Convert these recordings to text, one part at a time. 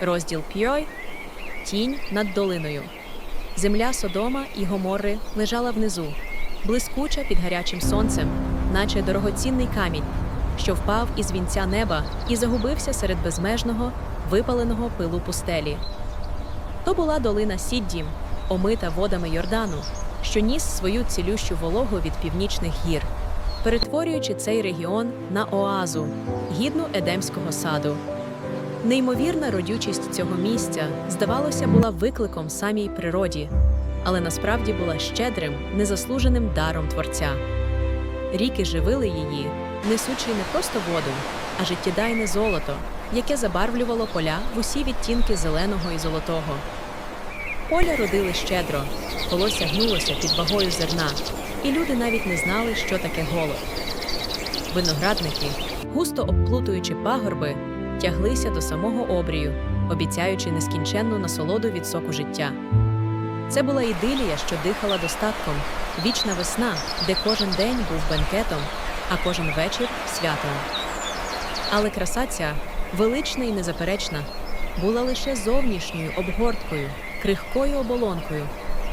Розділ П'йой Тінь над долиною. Земля Содома і Гоморри лежала внизу, блискуча під гарячим сонцем, наче дорогоцінний камінь, що впав із вінця неба і загубився серед безмежного, випаленого пилу пустелі. То була долина Сіддім, омита водами Йордану, що ніс свою цілющу вологу від північних гір, перетворюючи цей регіон на оазу, гідну едемського саду. Неймовірна родючість цього місця, здавалося, була викликом самій природі, але насправді була щедрим, незаслуженим даром творця. Ріки живили її, несучи не просто воду, а життєдайне золото, яке забарвлювало поля в усі відтінки зеленого і золотого. Поля родили щедро, колося гнулося під вагою зерна, і люди навіть не знали, що таке голод. Виноградники, густо обплутуючи пагорби, тяглися до самого обрію, обіцяючи нескінченну насолоду від соку життя. Це була ідилія, що дихала достатком, вічна весна, де кожен день був бенкетом, а кожен вечір святом. Але краса ця, велична і незаперечна, була лише зовнішньою обгорткою, крихкою оболонкою,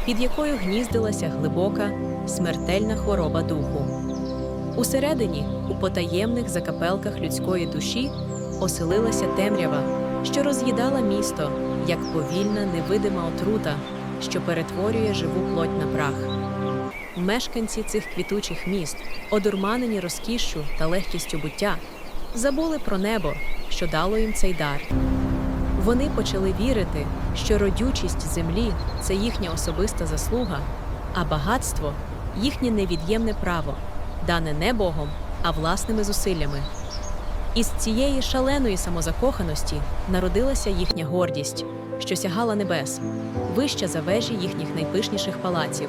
під якою гніздилася глибока, смертельна хвороба духу. Усередині, у потаємних закапелках людської душі, оселилася темрява, що роз'їдала місто, як повільна невидима отрута, що перетворює живу плоть на прах. Мешканці цих квітучих міст, одурманені розкішшю та легкістю буття, забули про небо, що дало їм цей дар. Вони почали вірити, що родючість землі це їхня особиста заслуга, а багатство їхнє невід'ємне право, дане не Богом, а власними зусиллями. Із цієї шаленої самозакоханості народилася їхня гордість, що сягала небес, вища за вежі їхніх найпишніших палаців.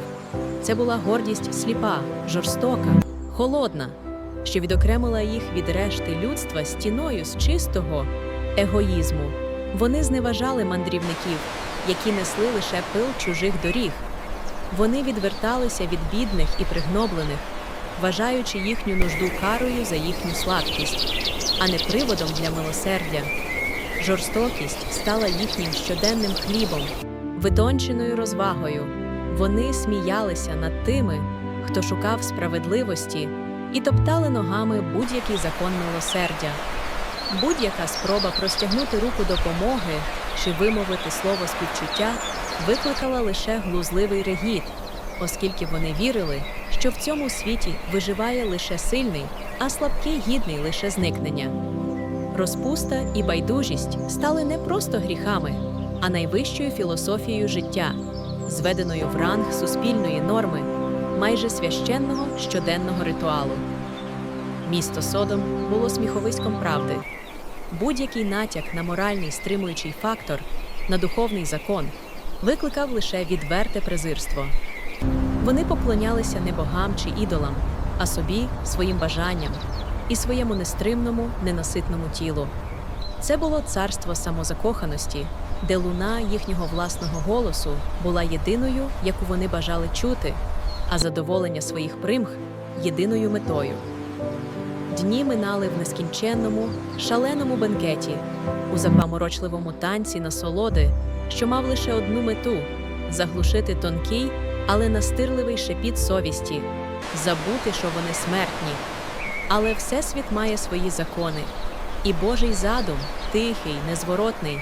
Це була гордість сліпа, жорстока, холодна, що відокремила їх від решти людства стіною з чистого егоїзму. Вони зневажали мандрівників, які несли лише пил чужих доріг. Вони відверталися від бідних і пригноблених, вважаючи їхню нужду карою за їхню слабкість, а не приводом для милосердя. Жорстокість стала їхнім щоденним хлібом, витонченою розвагою. Вони сміялися над тими, хто шукав справедливості, і топтали ногами будь-який закон милосердя. Будь-яка спроба простягнути руку допомоги чи вимовити слово співчуття викликала лише глузливий регіт, оскільки вони вірили, що в цьому світі виживає лише сильний, а слабкий гідний лише зникнення. Розпуста і байдужість стали не просто гріхами, а найвищою філософією життя, зведеною в ранг суспільної норми, майже священного щоденного ритуалу. Місто Содом було сміховиськом правди. Будь-який натяк на моральний стримуючий фактор, на духовний закон, викликав лише відверте презирство. Вони поклонялися не богам чи ідолам, а собі, своїм бажанням і своєму нестримному, ненаситному тілу. Це було царство самозакоханості, де луна їхнього власного голосу була єдиною, яку вони бажали чути, а задоволення своїх примх єдиною метою. Дні минали в нескінченному, шаленому бенкеті, у запаморочливому танці насолоди, що мав лише одну мету заглушити тонкий, але настирливий шепіт совісті, забути, що вони смертні. Але Всесвіт має свої закони, і Божий задум тихий, незворотний,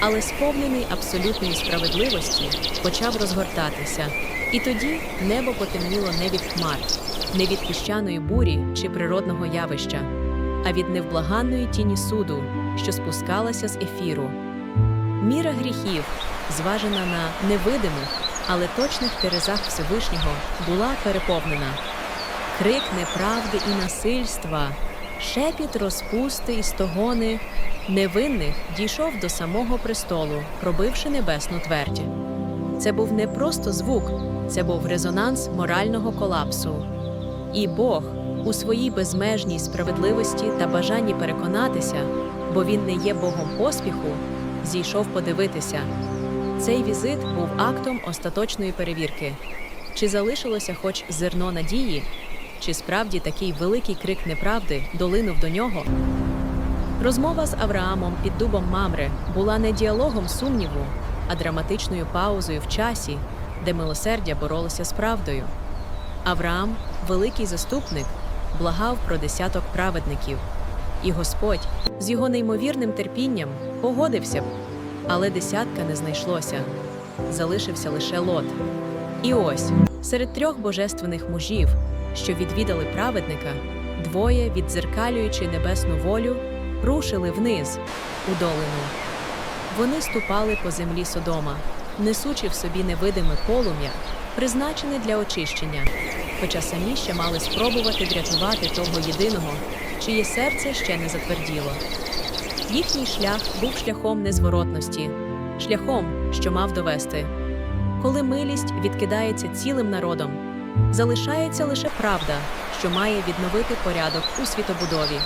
але сповнений абсолютної справедливості, почав розгортатися. І тоді небо потемніло не від хмар, не від піщаної бурі чи природного явища, а від невблаганної тіні суду, що спускалася з ефіру. Міра гріхів, зважена на невидимих, але точних терезах Всевишнього, була переповнена. Крик неправди і насильства, шепіт розпусти і стогони невинних дійшов до самого престолу, пробивши небесну твердь. Це був не просто звук, це був резонанс морального колапсу. І Бог у своїй безмежній справедливості та бажанні переконатися, бо він не є Богом поспіху, зійшов подивитися. Цей візит був актом остаточної перевірки. Чи залишилося хоч зерно надії, чи справді такий великий крик неправди долинув до нього? Розмова з Авраамом під дубом Мамре була не діалогом сумніву, а драматичною паузою в часі, де милосердя боролося з правдою. Авраам, великий заступник, благав про десяток праведників, і Господь з його неймовірним терпінням погодився б, але десятка не знайшлося. Залишився лише лот. І ось серед трьох божественних мужів, що відвідали праведника, двоє, віддзеркалюючи небесну волю, рушили вниз у долину. Вони ступали по землі Содома, несучи в собі невидиме полум'я, призначене для очищення, хоча самі ще мали спробувати врятувати того єдиного, чиє серце ще не затверділо. Їхній шлях був шляхом незворотності, шляхом, що мав довести. Коли милість відкидається цілим народом, залишається лише правда, що має відновити порядок у світобудові.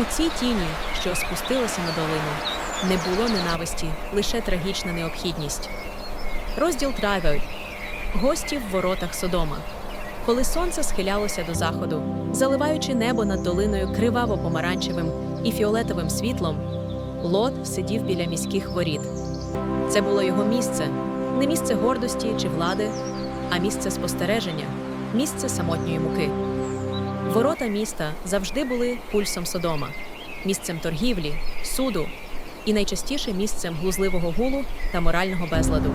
У цій тіні, що спустилася на долину, не було ненависті, лише трагічна необхідність. Розділ травень. Гості в воротах Содома. Коли сонце схилялося до заходу, заливаючи небо над долиною криваво-помаранчевим і фіолетовим світлом, Лот сидів біля міських воріт. Це було його місце, не місце гордості чи влади, а місце спостереження, місце самотньої муки. Ворота міста завжди були пульсом Содома, місцем торгівлі, суду і найчастіше місцем глузливого гулу та морального безладу.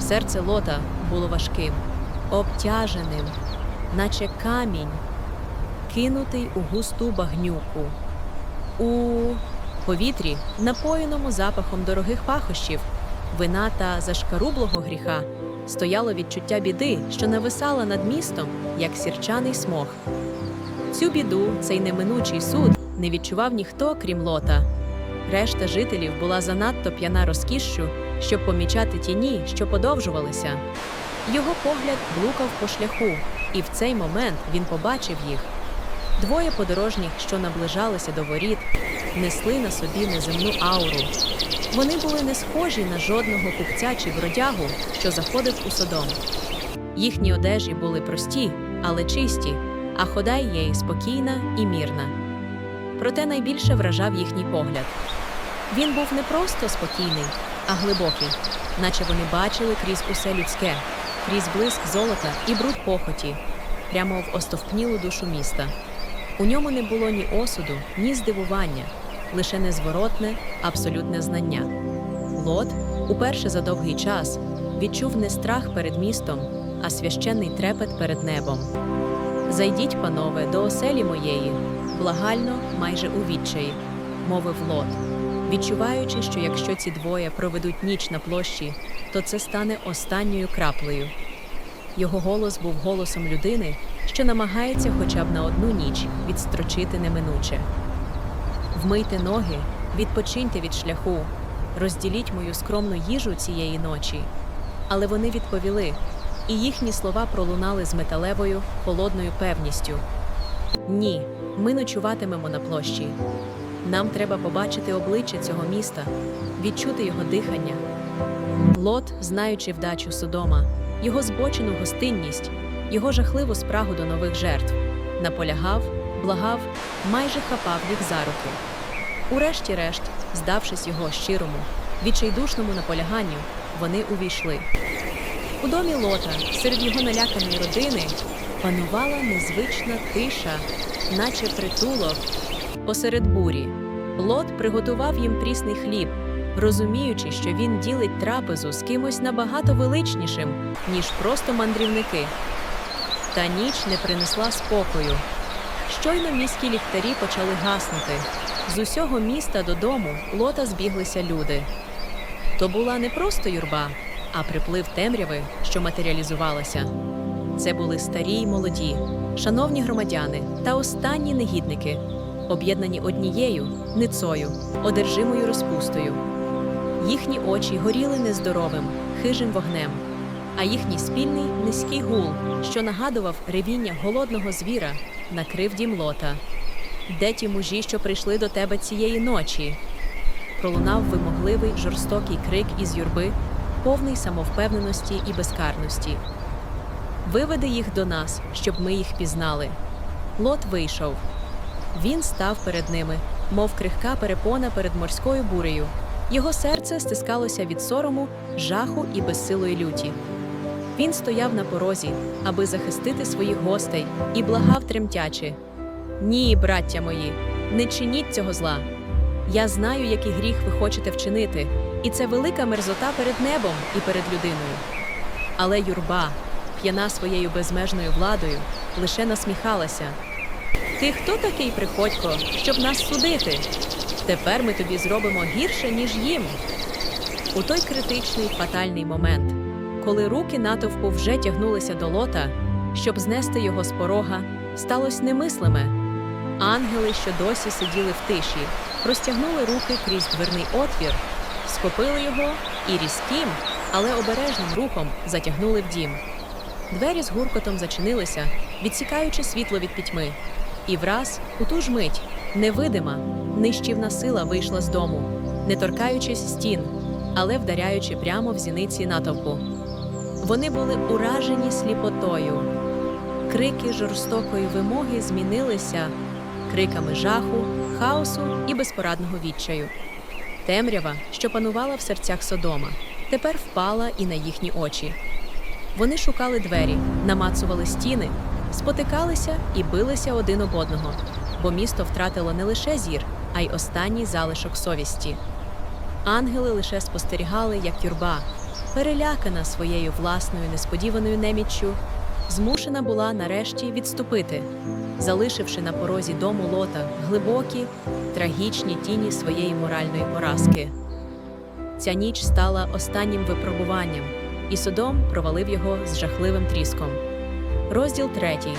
Серце лота було важким, обтяженим, наче камінь, кинутий у густу багнюку. У повітрі, напоєному запахом дорогих пахощів, вина та зашкарублого гріха, стояло відчуття біди, що нависала над містом, як сірчаний смог. Цю біду, цей неминучий суд, не відчував ніхто, крім лота. Решта жителів була занадто п'яна розкішшю, щоб помічати тіні, що подовжувалися. Його погляд блукав по шляху, і в цей момент він побачив їх. Двоє подорожніх, що наближалися до воріт, несли на собі неземну ауру. Вони були не схожі на жодного купця чи бродягу, що заходив у Содом. Їхні одежі були прості, але чисті, а хода її спокійна і мірна. Проте найбільше вражав їхній погляд. Він був не просто спокійний, а глибокий, наче вони бачили крізь усе людське, крізь блиск золота і бруд похоті, прямо в остовпнілу душу міста. У ньому не було ні осуду, ні здивування, лише незворотне, абсолютне знання. Лот, уперше за довгий час, відчув не страх перед містом, а священний трепет перед небом. Зайдіть, панове, до оселі моєї, благально, майже у відчаї, мовив Лот, відчуваючи, що якщо ці двоє проведуть ніч на площі, то це стане останньою краплею. Його голос був голосом людини, що намагається хоча б на одну ніч відстрочити неминуче. Вмийте ноги, відпочиньте від шляху, розділіть мою скромну їжу цієї ночі. Але вони відповіли, і їхні слова пролунали з металевою, холодною певністю. Ні, ми ночуватимемо на площі. Нам треба побачити обличчя цього міста, відчути його дихання. Лот, знаючи вдачу Содома, його збочену гостинність, його жахливу спрагу до нових жертв, наполягав, благав, майже хапав їх за руки. Урешті-решт, здавшись його щирому, відчайдушному наполяганню, вони увійшли. У домі Лота, серед його наляканої родини, панувала незвична тиша, наче притулок. Посеред бурі Лот приготував їм прісний хліб, розуміючи, що він ділить трапезу з кимось набагато величнішим, ніж просто мандрівники. Та ніч не принесла спокою. Щойно міські ліхтарі почали гаснути. З усього міста додому лота збіглися люди. То була не просто юрба, а приплив темряви, що матеріалізувалася. Це були старі й молоді, шановні громадяни та останні негідники, об'єднані однією ницою, одержимою розпустою. Їхні очі горіли нездоровим, хижим вогнем, а їхній спільний низький гул, що нагадував ревіння голодного звіра, накрив дім лота. Де ті мужі, що прийшли до тебе цієї ночі? Пролунав вимогливий жорстокий крик із юрби, повний самовпевненості і безкарності. Виведи їх до нас, щоб ми їх пізнали. Лот вийшов. Він став перед ними, мов крихка перепона перед морською бурею. Його серце стискалося від сорому, жаху і безсилої люті. Він стояв на порозі, аби захистити своїх гостей, і благав тремтячи: Ні, браття мої, не чиніть цього зла. Я знаю, який гріх ви хочете вчинити, і це велика мерзота перед небом і перед людиною. Але юрба, п'яна своєю безмежною владою, лише насміхалася. Ти хто такий приходько, щоб нас судити? Тепер ми тобі зробимо гірше, ніж їм. У той критичний фатальний момент, коли руки натовпу вже тягнулися до лота, щоб знести його з порога, сталося немислиме. Ангели, що досі сиділи в тиші, простягнули руки крізь дверний отвір, схопили його і різким, але обережним рухом затягнули в дім. Двері з гуркотом зачинилися, відсікаючи світло від пітьми. І враз, у ту ж мить, невидима, нищівна сила вийшла з дому, не торкаючись стін, але вдаряючи прямо в зіниці натовпу. Вони були уражені сліпотою. Крики жорстокої вимоги змінилися криками жаху, хаосу і безпорадного відчаю. Темрява, що панувала в серцях Содома, тепер впала і на їхні очі. Вони шукали двері, намацували стіни, спотикалися і билися один об одного, бо місто втратило не лише зір, а й останній залишок совісті. Ангели лише спостерігали, як юрба, перелякана своєю власною несподіваною неміччю, змушена була нарешті відступити, залишивши на порозі дому лота глибокі, трагічні тіні своєї моральної поразки. Ця ніч стала останнім випробуванням, і Содом провалив його з жахливим тріском. Розділ третій.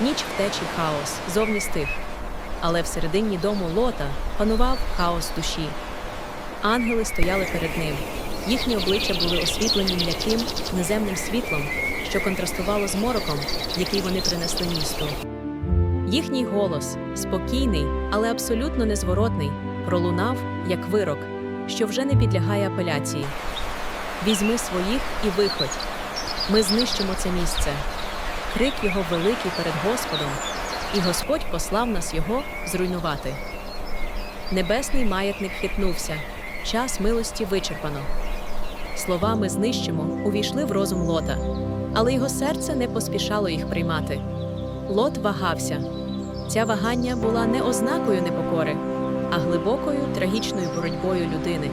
Ніч втечі хаос, зовні стих. Але всередині дому лота панував хаос душі. Ангели стояли перед ним. Їхні обличчя були освітлені м'яким неземним світлом, що контрастувало з мороком, який вони принесли місту. Їхній голос, спокійний, але абсолютно незворотний, пролунав як вирок, що вже не підлягає апеляції. Візьми своїх і виходь. Ми знищимо це місце. Крик його великий перед Господом, і Господь послав нас його зруйнувати. Небесний маятник хитнувся, час милості вичерпано. Слова ми знищимо увійшли в розум Лота, але його серце не поспішало їх приймати. Лот вагався. Ця вагання була не ознакою непокори, а глибокою трагічною боротьбою людини,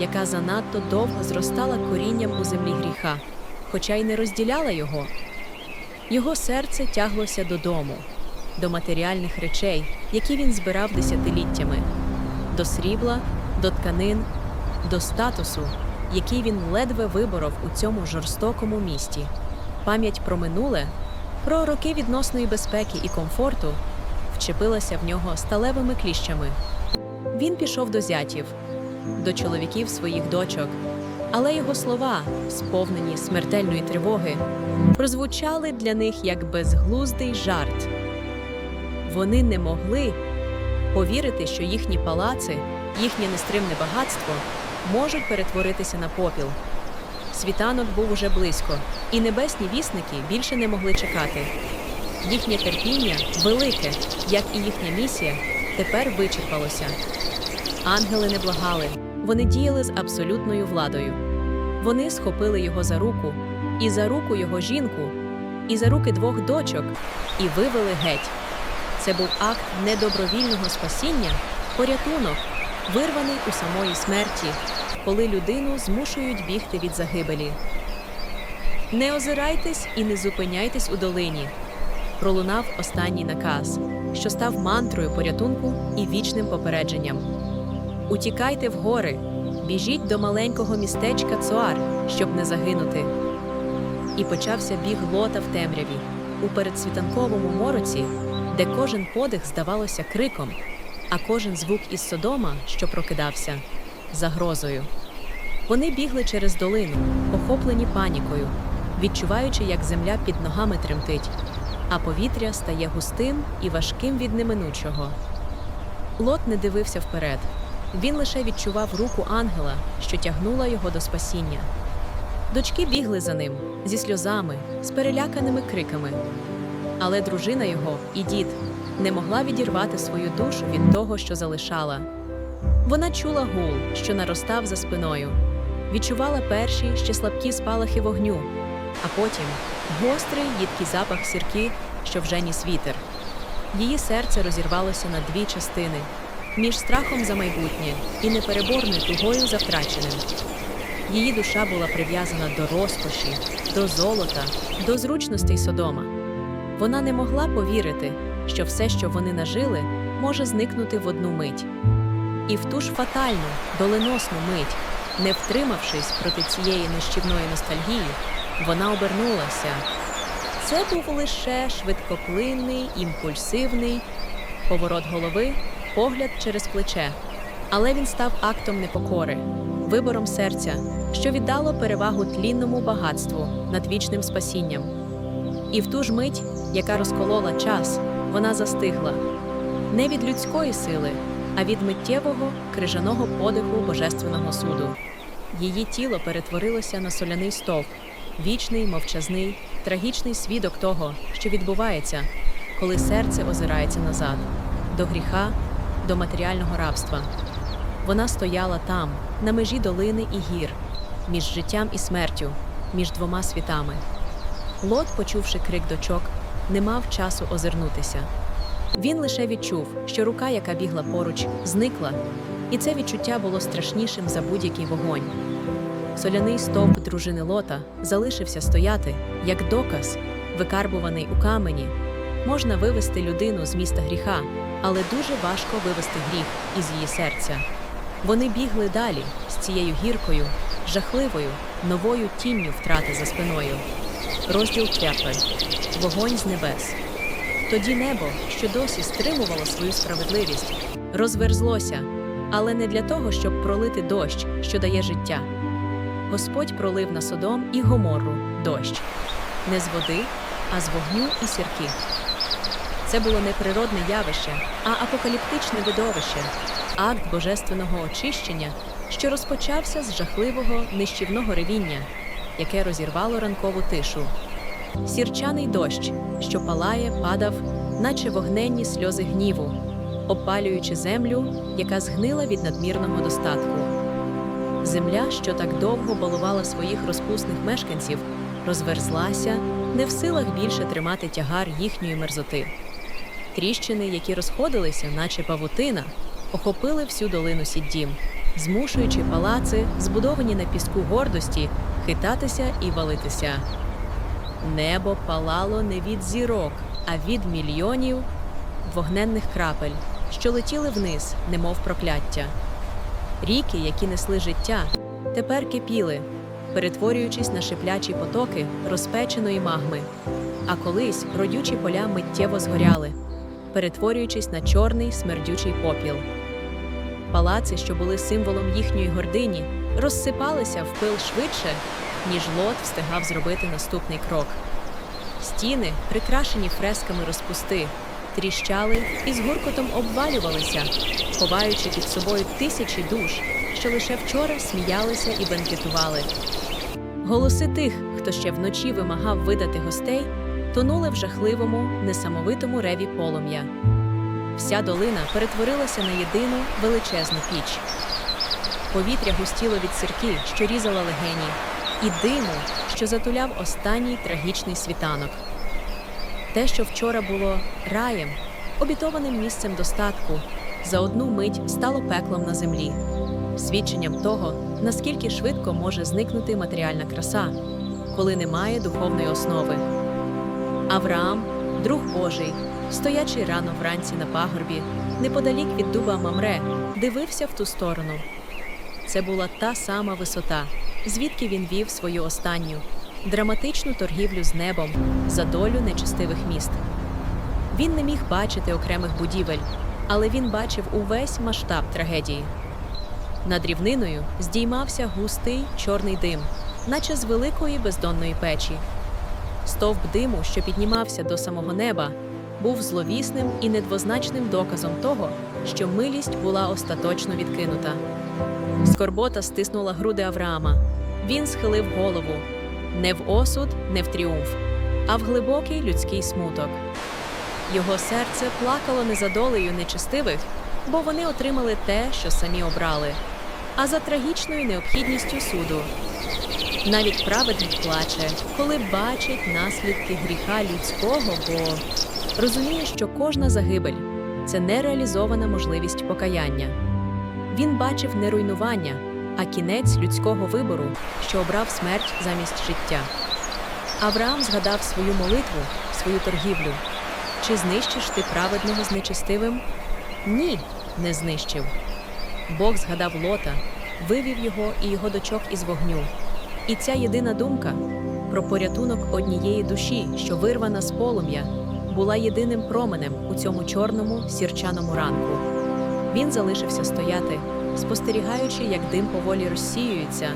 яка занадто довго зростала корінням у землі гріха, хоча й не розділяла його. Його серце тяглося додому, до матеріальних речей, які він збирав десятиліттями, до срібла, до тканин, до статусу, який він ледве виборов у цьому жорстокому місті. Пам'ять про минуле, про роки відносної безпеки і комфорту вчепилася в нього сталевими кліщами. Він пішов до зятів, до чоловіків своїх дочок, але його слова, сповнені смертельної тривоги, прозвучали для них як безглуздий жарт. Вони не могли повірити, що їхні палаци, їхнє нестримне багатство можуть перетворитися на попіл. Світанок був уже близько, і небесні вісники більше не могли чекати. Їхнє терпіння, велике, як і їхня місія, тепер вичерпалося. Ангели не благали, вони діяли з абсолютною владою. Вони схопили його за руку, і за руку його жінку, і за руки двох дочок, і вивели геть. Це був акт недобровільного спасіння, порятунок, вирваний у самої смерті, коли людину змушують бігти від загибелі. Не озирайтесь і не зупиняйтесь у долині. Пролунав останній наказ, що став мантрою порятунку і вічним попередженням. Утікайте в гори, біжіть до маленького містечка Цуар, щоб не загинути. І почався біг лота в темряві, у передсвітанковому мороці, де кожен подих здавалося криком, а кожен звук із Содома, що прокидався, загрозою. Вони бігли через долину, охоплені панікою, відчуваючи, як земля під ногами тремтить, а повітря стає густим і важким від неминучого. Лот не дивився вперед. Він лише відчував руку ангела, що тягнула його до спасіння. Дочки бігли за ним зі сльозами, з переляканими криками. Але дружина його і дід не могла відірвати свою душу від того, що залишала. Вона чула гул, що наростав за спиною, відчувала перші ще слабкі спалахи вогню, а потім гострий їдкий запах сірки, що вже ніс вітер. Її серце розірвалося на дві частини між страхом за майбутнє і непереборною тугою за втраченим. Її душа була прив'язана до розкоші, до золота, до зручностей Содома. Вона не могла повірити, що все, що вони нажили, може зникнути в одну мить. І в ту ж фатальну, доленосну мить, не втримавшись проти цієї нищівної ностальгії, вона обернулася. Це був лише швидкоплинний, імпульсивний поворот голови, погляд через плече. Але він став актом непокори, вибором серця, що віддало перевагу тлінному багатству над вічним спасінням. І в ту ж мить, яка розколола час, вона застигла не від людської сили, а від миттєвого крижаного подиху божественного суду. Її тіло перетворилося на соляний стовп, вічний, мовчазний, трагічний свідок того, що відбувається, коли серце озирається назад, до гріха, до матеріального рабства. Вона стояла там, на межі долини і гір, між життям і смертю, між двома світами. Лот, почувши крик дочок, не мав часу озирнутися. Він лише відчув, що рука, яка бігла поруч, зникла, і це відчуття було страшнішим за будь-який вогонь. Соляний стовп дружини Лота залишився стояти як доказ, викарбуваний у камені. Можна вивести людину з міста гріха, але дуже важко вивести гріх із її серця. Вони бігли далі з цією гіркою, жахливою, новою тінню втрати за спиною. Розділ 5. Вогонь з небес. Тоді небо, що досі стримувало свою справедливість, розверзлося, але не для того, щоб пролити дощ, що дає життя. Господь пролив на Содом і Гоморру дощ не з води, а з вогню і сірки. Це було не природне явище, а апокаліптичне видовище, акт божественного очищення, що розпочався з жахливого нищівного ревіння, яке розірвало ранкову тишу. Сірчаний дощ, що палає, падав, наче вогненні сльози гніву, опалюючи землю, яка згнила від надмірного достатку. Земля, що так довго балувала своїх розпусних мешканців, розверзлася, не в силах більше тримати тягар їхньої мерзоти. Тріщини, які розходилися, наче павутина, охопили всю долину Сіддім, змушуючи палаци, збудовані на піску гордості, хитатися і валитися. Небо палало не від зірок, а від мільйонів вогненних крапель, що летіли вниз, немов прокляття. Ріки, які несли життя, тепер кипіли, перетворюючись на шиплячі потоки розпеченої магми. А колись родючі поля миттєво згоряли, перетворюючись на чорний смердючий попіл. Палаци, що були символом їхньої гордині, розсипалися в пил швидше, ніж лот встигав зробити наступний крок. Стіни, прикрашені фресками розпусти, тріщали і з гуркотом обвалювалися, ховаючи під собою тисячі душ, що лише вчора сміялися і бенкетували. Голоси тих, хто ще вночі вимагав видати гостей, тонули в жахливому, несамовитому реві полум'я. Вся долина перетворилася на єдину величезну піч. Повітря густіло від сірки, що різала легені, і диму, що затуляв останній трагічний світанок. Те, що вчора було раєм, обітованим місцем достатку, за одну мить стало пеклом на землі, свідченням того, наскільки швидко може зникнути матеріальна краса, коли немає духовної основи. Авраам, друг Божий, стоячи рано вранці на пагорбі, неподалік від дуба Мамре, дивився в ту сторону. Це була та сама висота, звідки він вів свою останню драматичну торгівлю з небом за долю нечистивих міст. Він не міг бачити окремих будівель, але він бачив увесь масштаб трагедії. Над рівниною здіймався густий чорний дим, наче з великої бездонної печі. Стовп диму, що піднімався до самого неба, був зловісним і недвозначним доказом того, що милість була остаточно відкинута. Скорбота стиснула груди Авраама. Він схилив голову не в осуд, не в тріумф, а в глибокий людський смуток. Його серце плакало не за долею нечестивих, бо вони отримали те, що самі обрали, а за трагічною необхідністю суду. Навіть праведник плаче, коли бачить наслідки гріха людського, бо розуміє, що кожна загибель це нереалізована можливість покаяння. Він бачив не руйнування, а кінець людського вибору, що обрав смерть замість життя. Авраам згадав свою молитву, свою торгівлю. Чи знищиш ти праведного з нечестивим? Ні, не знищив. Бог згадав Лота, вивів його і його дочок із вогню. І ця єдина думка про порятунок однієї душі, що вирвана з полум'я, була єдиним променем у цьому чорному сірчаному ранку. Він залишився стояти, спостерігаючи, як дим поволі розсіюється,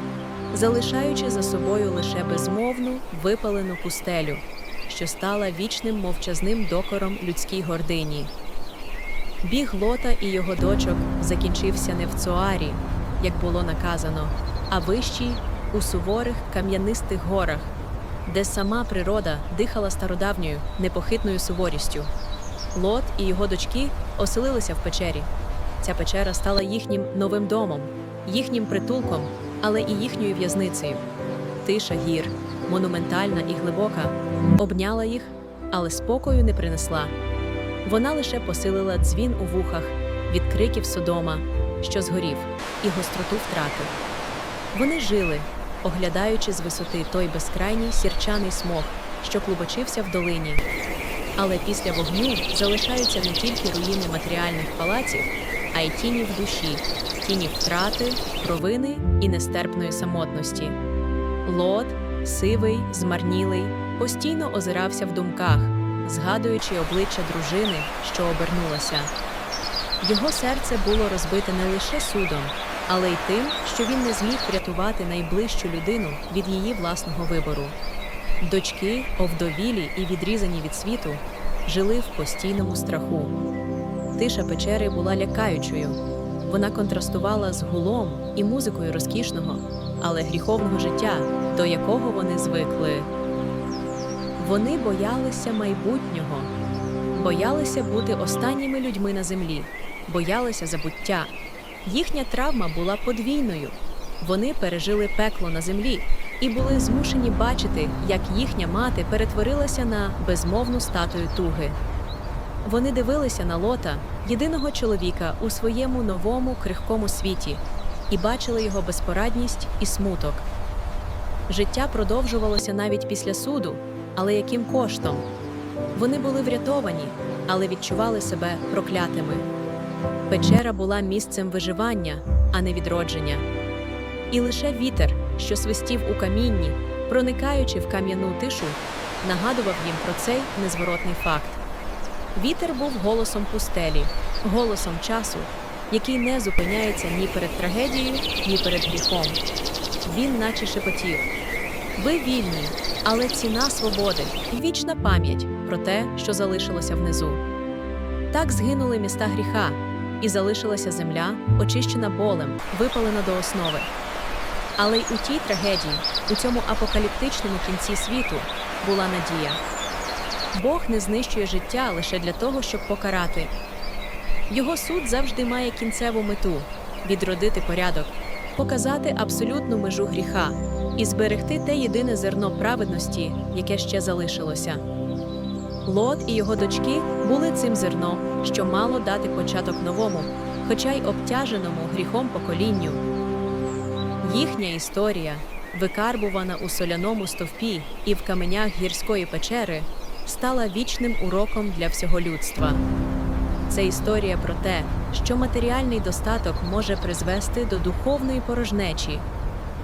залишаючи за собою лише безмовну випалену пустелю, що стала вічним мовчазним докором людській гордині. Біг Лота і його дочок закінчився не в Цоарі, як було наказано, а вищій у суворих кам'янистих горах, де сама природа дихала стародавньою непохитною суворістю. Лот і його дочки оселилися в печері. Ця печера стала їхнім новим домом, їхнім притулком, але і їхньою в'язницею. Тиша гір, монументальна і глибока, обняла їх, але спокою не принесла. Вона лише посилила дзвін у вухах від криків Содома, що згорів, і гостроту втрати. Вони жили, оглядаючи з висоти той безкрайній сірчаний смог, що клубочився в долині. Але після вогню залишаються не тільки руїни матеріальних палаців, а й тіні в душі, тіні втрати, провини і нестерпної самотності. Лот, сивий, змарнілий, постійно озирався в думках, згадуючи обличчя дружини, що обернулася. Його серце було розбите не лише судом, але й тим, що він не зміг врятувати найближчу людину від її власного вибору. Дочки, овдовілі і відрізані від світу, жили в постійному страху. Тиша печери була лякаючою. Вона контрастувала з гулом і музикою розкішного, але гріховного життя, до якого вони звикли. Вони боялися майбутнього, боялися бути останніми людьми на землі, боялися забуття. Їхня травма була подвійною. Вони пережили пекло на землі і були змушені бачити, як їхня мати перетворилася на безмовну статую туги. Вони дивилися на лота, єдиного чоловіка у своєму новому крихкому світі, і бачили його безпорадність і смуток. Життя продовжувалося навіть після суду, але яким коштом? Вони були врятовані, але відчували себе проклятими. Печера була місцем виживання, а не відродження. І лише вітер, що свистів у камінні, проникаючи в кам'яну тишу, нагадував їм про цей незворотний факт. Вітер був голосом пустелі, голосом часу, який не зупиняється ні перед трагедією, ні перед гріхом. Він наче шепотів. Ви вільні, але ціна свободи і вічна пам'ять про те, що залишилося внизу. Так згинули міста гріха, і залишилася земля, очищена болем, випалена до основи. Але й у тій трагедії, у цьому апокаліптичному кінці світу, була надія. Бог не знищує життя лише для того, щоб покарати. Його суд завжди має кінцеву мету відродити порядок, показати абсолютну межу гріха і зберегти те єдине зерно праведності, яке ще залишилося. Лот і його дочки були цим зерном, що мало дати початок новому, хоча й обтяженому гріхом поколінню. Їхня історія, викарбувана у соляному стовпі і в каменях гірської печери, стала вічним уроком для всього людства. Це історія про те, що матеріальний достаток може призвести до духовної порожнечі,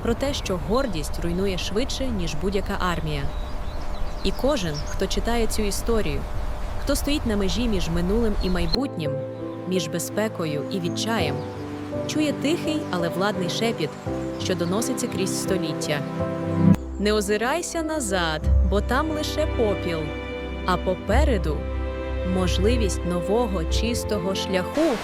про те, що гордість руйнує швидше, ніж будь-яка армія. І кожен, хто читає цю історію, хто стоїть на межі між минулим і майбутнім, між безпекою і відчаєм, чує тихий, але владний шепіт, що доноситься крізь століття. Не озирайся назад, бо там лише попіл, а попереду можливість нового чистого шляху